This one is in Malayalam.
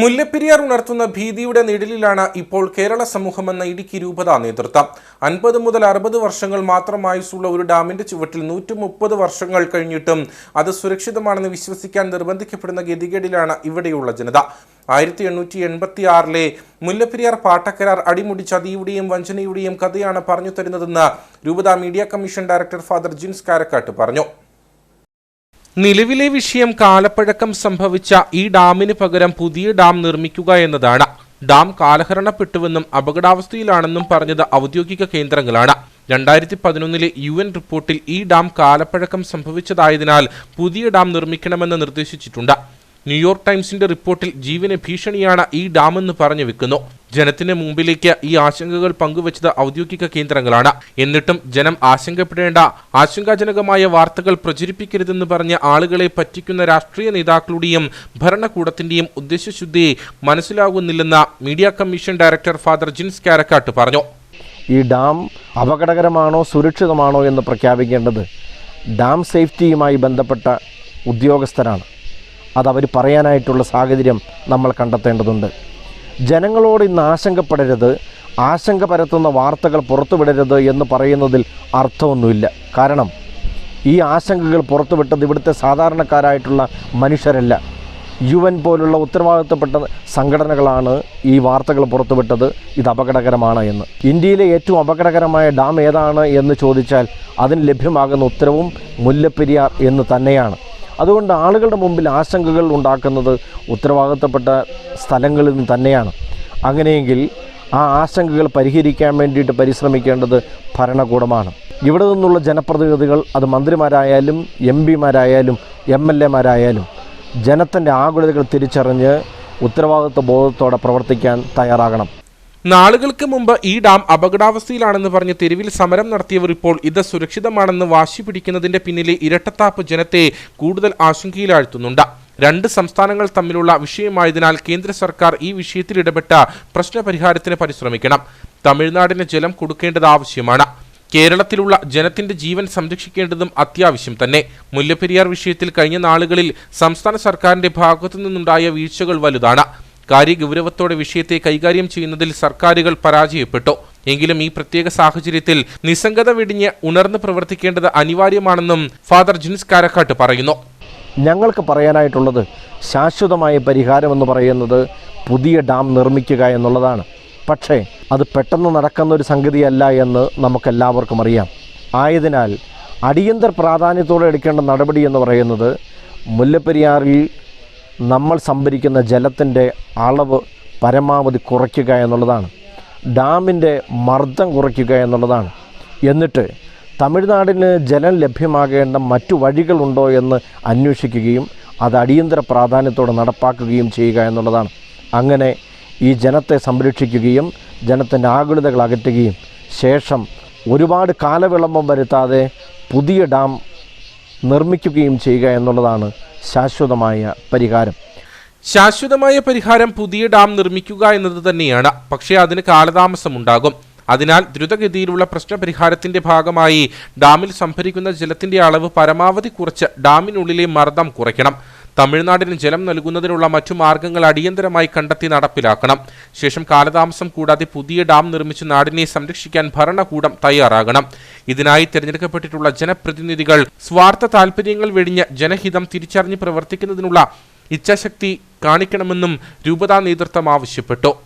മുല്ലപ്പെരിയാർ ഉണർത്തുന്ന ഭീതിയുടെ നിഴലിലാണ് ഇപ്പോൾ കേരള സമൂഹമെന്ന ഇടുക്കി രൂപതാ നേതൃത്വം. അൻപത് മുതൽ അറുപത് വർഷങ്ങൾ മാത്രം ആയുസ്സുള്ള ഒരു ഡാമിന്റെ ചുവട്ടിൽ നൂറ്റി മുപ്പത് വർഷങ്ങൾ കഴിഞ്ഞിട്ടും അത് സുരക്ഷിതമാണെന്ന് വിശ്വസിക്കാൻ നിർബന്ധിക്കപ്പെടുന്ന ഗതികേടിലാണ് ഇവിടെയുള്ള ജനത. ആയിരത്തി എണ്ണൂറ്റി എൺപത്തി ആറിലെ മുല്ലപ്പെരിയാർ പാട്ടക്കരാർ അടിമുടി ചതിയുടെയും വഞ്ചനയുടെയും കഥയാണ് പറഞ്ഞു തരുന്നതെന്ന് രൂപതാ media commission director father Jins Karakkat പറഞ്ഞു. നിലവിലെ വിഷയം കാലപ്പഴക്കം സംഭവിച്ച ഈ ഡാമിന് പകരം പുതിയ ഡാം നിർമ്മിക്കുക എന്നതാണ്. ഡാം കാലഹരണപ്പെട്ടുവെന്നും അപകടാവസ്ഥയിലാണെന്നും പറഞ്ഞത് ഔദ്യോഗിക കേന്ദ്രങ്ങളാണ്. രണ്ടായിരത്തി പതിനൊന്നിലെ യു എൻ റിപ്പോർട്ടിൽ ഈ ഡാം കാലപ്പഴക്കം സംഭവിച്ചതായതിനാൽ പുതിയ ഡാം നിർമ്മിക്കണമെന്ന് നിർദ്ദേശിച്ചിട്ടുണ്ട്. ന്യൂയോർക്ക് ടൈംസിന്റെ റിപ്പോർട്ടിൽ ജീവന് ഭീഷണിയാണ് ഈ ഡാമെന്ന് പറഞ്ഞു വെക്കുന്നു. ജനത്തിന് മുമ്പിലേക്ക് ഈ ആശങ്കകൾ പങ്കുവച്ചത് ഔദ്യോഗിക കേന്ദ്രങ്ങളാണ്. എന്നിട്ടും ജനം ആശങ്കപ്പെടേണ്ട ആശങ്കാജനകമായ വാർത്തകൾ പ്രചരിപ്പിക്കരുതെന്ന് പറഞ്ഞ് ആളുകളെ പറ്റിക്കുന്ന രാഷ്ട്രീയ നേതാക്കളുടെയും ഭരണകൂടത്തിന്റെയും ഉദ്ദേശശുദ്ധിയെ മനസ്സിലാകുന്നില്ലെന്ന് media commission director father Jins Karakkat പറഞ്ഞു. ഈ ഡാം അപകടകരമാണോ സുരക്ഷിതമാണോ എന്ന് പ്രഖ്യാപിക്കേണ്ടത് ഡാം സേഫ്റ്റിയുമായി ബന്ധപ്പെട്ട ഉദ്യോഗസ്ഥരാണ്. അതവർ പറയാനായിട്ടുള്ള സാഹചര്യം നമ്മൾ കണ്ടെത്തേണ്ടതുണ്ട്. ജനങ്ങളോട് ഇന്ന് ആശങ്കപ്പെടരുത് ആശങ്ക പരത്തുന്ന വാർത്തകൾ പുറത്തുവിടരുത് എന്ന് പറയുന്നതിൽ അർത്ഥമൊന്നുമില്ല. കാരണം ഈ ആശങ്കകൾ പുറത്തുവിട്ടത് ഇവിടുത്തെ സാധാരണക്കാരായിട്ടുള്ള മനുഷ്യരല്ല. യു എൻ പോലുള്ള ഉത്തരവാദിത്തപ്പെട്ട സംഘടനകളാണ് ഈ വാർത്തകൾ പുറത്തുവിട്ടത്. ഇത് അപകടകരമാണ് എന്ന്. ഇന്ത്യയിലെ ഏറ്റവും അപകടകരമായ ഡാം ഏതാണ് എന്ന് ചോദിച്ചാൽ അതിന് ലഭ്യമാകുന്ന ഉത്തരവും മുല്ലപ്പെരിയാർ എന്ന് തന്നെയാണ്. അതുകൊണ്ട് ആളുകളുടെ മുമ്പിൽ ആശങ്കകൾ ഉണ്ടാക്കുന്നത് ഉത്തരവാദിത്തപ്പെട്ട സ്ഥലങ്ങളിൽ നിന്ന് തന്നെയാണ്. അങ്ങനെയെങ്കിൽ ആ ആശങ്കകൾ പരിഹരിക്കാൻ വേണ്ടിയിട്ട് പരിശ്രമിക്കേണ്ടത് ഭരണകൂടമാണ്. ഇവിടെ നിന്നുള്ള ജനപ്രതിനിധികൾ അത് മന്ത്രിമാരായാലും എം പിമാരായാലും എം എൽ എമാരായാലും ജനത്തിന്റെ ആകുലതകൾ തിരിച്ചറിഞ്ഞ് ഉത്തരവാദിത്വ ബോധത്തോടെ പ്രവർത്തിക്കാൻ തയ്യാറാകണം. നാളുകൾക്ക് മുമ്പ് ഈ ഡാം അപകടാവസ്ഥയിലാണെന്ന് പറഞ്ഞ് തെരുവിൽ സമരം നടത്തിയവർ ഇപ്പോൾ ഇത് സുരക്ഷിതമാണെന്ന് വാശി പിടിക്കുന്നതിന്റെ പിന്നിലെ ഇരട്ടത്താപ്പ് ജനത്തെ കൂടുതൽ ആശങ്കയിലാഴ്ത്തുന്നുണ്ട്. രണ്ട് സംസ്ഥാനങ്ങൾ തമ്മിലുള്ള വിഷയമായതിനാൽ കേന്ദ്ര സർക്കാർ ഈ വിഷയത്തിൽ ഇടപെട്ട പ്രശ്നപരിഹാരത്തിന് പരിശ്രമിക്കണം. തമിഴ്നാടിന് ജലം കൊടുക്കേണ്ടത് ആവശ്യമാണ്. കേരളത്തിലുള്ള ജനത്തിന്റെ ജീവൻ സംരക്ഷിക്കേണ്ടതും അത്യാവശ്യം തന്നെ. മുല്ലപ്പെരിയാർ വിഷയത്തിൽ കഴിഞ്ഞ നാളുകളിൽ സംസ്ഥാന സർക്കാരിന്റെ ഭാഗത്തു നിന്നുണ്ടായ വീഴ്ചകൾ വലുതാണ്. കാര്യഗൗരവത്തോടെ വിഷയത്തെ കൈകാര്യം ചെയ്യുന്നതിൽ സർക്കാരുകൾ പരാജയപ്പെട്ടു. എങ്കിലും ഈ പ്രത്യേക സാഹചര്യത്തിൽ നിസ്സംഗത വെടിഞ്ഞ് ഉണർന്ന് പ്രവർത്തിക്കേണ്ടത് അനിവാര്യമാണെന്നും ഫാദർ ജിൻസ് കാരക്കാട്ട് പറയുന്നു. ഞങ്ങൾക്ക് പറയാനായിട്ടുള്ളത് ശാശ്വതമായ പരിഹാരമെന്ന് പറയുന്നത് പുതിയ ഡാം നിർമ്മിക്കുക എന്നുള്ളതാണ്. പക്ഷേ അത് പെട്ടെന്ന് നടക്കുന്ന ഒരു സംഗതിയല്ല എന്ന് നമുക്കെല്ലാവർക്കും അറിയാം. ആയതിനാൽ അടിയന്തര പ്രാധാന്യത്തോടെ എടുക്കേണ്ട നടപടി എന്ന് പറയുന്നത് മുല്ലപ്പെരിയാറിൽ നമ്മൾ സംഭരിക്കുന്ന ജലത്തിന്റെ അളവ് പരമാവധി കുറയ്ക്കുക എന്നുള്ളതാണ്. ഡാമിന്റെ മർദ്ദം കുറയ്ക്കുക എന്നുള്ളതാണ്. എന്നിട്ട് തമിഴ്നാടിന് ജലം ലഭ്യമാകേണ്ട മറ്റു വഴികളുണ്ടോ എന്ന് അന്വേഷിക്കുകയും അത് അടിയന്തര പ്രാധാന്യത്തോടെ നടപ്പാക്കുകയും ചെയ്യുക എന്നുള്ളതാണ്. അങ്ങനെ ഈ ജനത്തെ സംരക്ഷിക്കുകയും ജനത്തിന്റെ ആകുലതകൾ അകറ്റുകയും ശേഷം ഒരുപാട് കാലവിളംബം വരുത്താതെ പുതിയ ഡാം നിർമ്മിക്കുകയും ചെയ്യുക എന്നുള്ളതാണ് ശാശ്വതമായ പരിഹാരം. ശാശ്വതമായ പരിഹാരം പുതിയ ഡാം നിർമ്മിക്കുക എന്നത് തന്നെയാണ്. പക്ഷേ അതിന് കാലതാമസമുണ്ടാകും അതിനാൽ ദ്രുതഗതിയിലുള്ള പ്രശ്നപരിഹാരത്തിന്റെ ഭാഗമായി ഡാമിൽ സംഭരിക്കുന്ന ജലത്തിന്റെ അളവ് പരമാവധി കുറച്ച് ഡാമിനുള്ളിലെ മർദ്ദം കുറയ്ക്കണം. തമിഴ്നാടിന് ജലം നൽകുന്നതിനുള്ള മറ്റു മാർഗങ്ങൾ അടിയന്തരമായി കണ്ടെത്തി നടപ്പിലാക്കണം. ശേഷം കാലതാമസം കൂടാതെ പുതിയ ഡാം നിർമ്മിച്ച് നാടിനെ സംരക്ഷിക്കാൻ ഭരണകൂടം തയ്യാറാകണം. ഇതിനായി തിരഞ്ഞെടുക്കപ്പെട്ടിട്ടുള്ള ജനപ്രതിനിധികൾ സ്വാർത്ഥ താൽപര്യങ്ങൾ വെടിഞ്ഞ് ജനഹിതം തിരിച്ചറിഞ്ഞ് പ്രവർത്തിക്കുന്നതിനുള്ള ഇച്ഛാശക്തി കാണിക്കണമെന്നും രൂപതാ നേതൃത്വം ആവശ്യപ്പെട്ടു.